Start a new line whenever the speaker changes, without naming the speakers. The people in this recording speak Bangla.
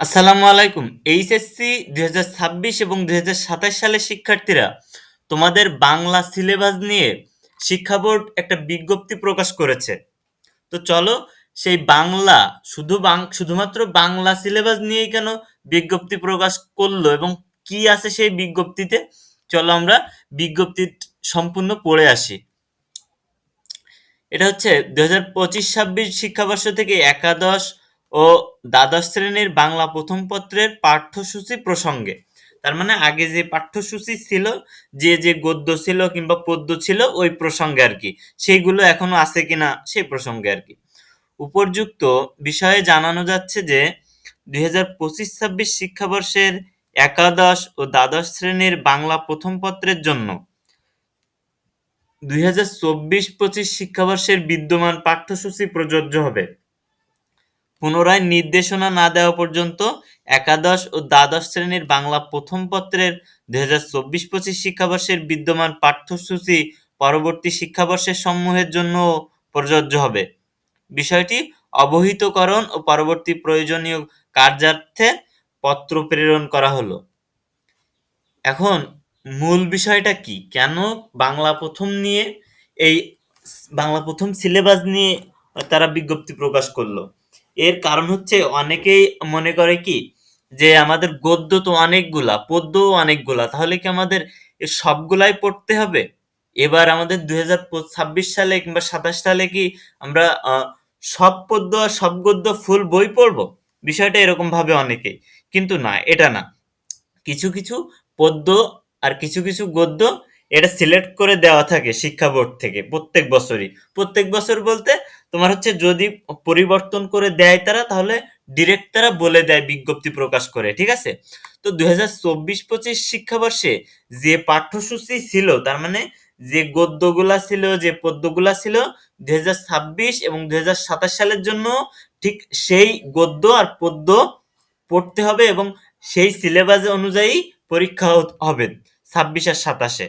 আসসালামু আলাইকুম। এইচএসসি দুই হাজার ছাব্বিশ এবং দুই হাজার সাতাশ সালের শিক্ষার্থীরা, তোমাদের বাংলা সিলেবাস নিয়ে শিক্ষা বোর্ড একটা বিজ্ঞপ্তি প্রকাশ করেছে। তো চলো, সেই বাংলা, শুধু শুধুমাত্র বাংলা সিলেবাস নিয়েই কেন বিজ্ঞপ্তি প্রকাশ করল এবং কি আছে সেই বিজ্ঞপ্তিতে? চলো আমরা বিজ্ঞপ্তি সম্পূর্ণ পড়ে আসি। এটা হচ্ছে দু হাজার পঁচিশ ছাব্বিশ শিক্ষাবর্ষ থেকে একাদশ ও দ্বাদশ শ্রেণির বাংলা প্রথম পত্রের পাঠ্যসূচি প্রসঙ্গে। তার মানে আগে যে পাঠ্যসূচি ছিল, যে যে গদ্য ছিল কিংবা পদ্য ছিল, ওই প্রসঙ্গে আর কি। সেইগুলো এখনও আছে কিনা সেই প্রসঙ্গে আর কি। উপরযুক্ত বিষয়ে জানানো যাচ্ছে যে, দুই হাজার পঁচিশ ছাব্বিশ শিক্ষাবর্ষের একাদশ ও দ্বাদশ শ্রেণির বাংলা প্রথম পত্রের জন্য দুই হাজার চব্বিশ পঁচিশ শিক্ষাবর্ষের বিদ্যমান পাঠ্যসূচি প্রযোজ্য হবে। পুনরায় নির্দেশনা না দেওয়া পর্যন্ত একাদশ ও দ্বাদশ শ্রেণির বাংলা প্রথম পত্রের দুই হাজার চব্বিশ পঁচিশ শিক্ষাবর্ষের বিদ্যমান পাঠ্যসূচি পরবর্তী শিক্ষাবর্ষের সমূহের জন্য প্রযোজ্য হবে। বিষয়টি অবহিতকরণ ও পরবর্তী প্রয়োজনীয় কার্যার্থে পত্র প্রেরণ করা হলো। এখন মূল বিষয়টা কি? কেন বাংলা প্রথম নিয়ে এই বাংলা প্রথম সিলেবাস নিয়ে তারা বিজ্ঞপ্তি প্রকাশ করল? এর কারণ হচ্ছে অনেকেই মনে করে কি যে আমাদের গদ্য তো অনেকগুলা, পদ্যও অনেকগুলা, তাহলে কি আমাদের সবগুলাই পড়তে হবে? এবার আমাদের দুই হাজার ছাব্বিশ সালে কিংবা সাতাশ সালে কি আমরা সব পদ্য আর সব গদ্য ফুল বই পড়ব? বিষয়টা এরকম ভাবে অনেকেই, কিন্তু না, এটা না। কিছু কিছু পদ্য আর কিছু কিছু গদ্য এটা সিলেক্ট করে দেওয়া থাকে শিক্ষা বোর্ড থেকে প্রত্যেক বছরই। প্রত্যেক বছর বলতে তোমার হচ্ছে যদি পরিবর্তন করে দেয় তারা, তাহলে ডিরেক্ট তারা বলে দেয় বিজ্ঞপ্তি প্রকাশ করে, ঠিক আছে? তো দুই হাজার চব্বিশ পঁচিশ শিক্ষাবর্ষে যে পাঠ্যসূচি ছিল, তার মানে যে গদ্যগুলা ছিল, যে পদ্যগুলা ছিল, দুই হাজার ছাব্বিশ এবং দুই হাজার সাতাশ সালের জন্য ঠিক সেই গদ্য আর পদ্য পড়তে হবে এবং সেই সিলেবাস অনুযায়ী পরীক্ষা হবে ছাব্বিশ আর সাতাশে।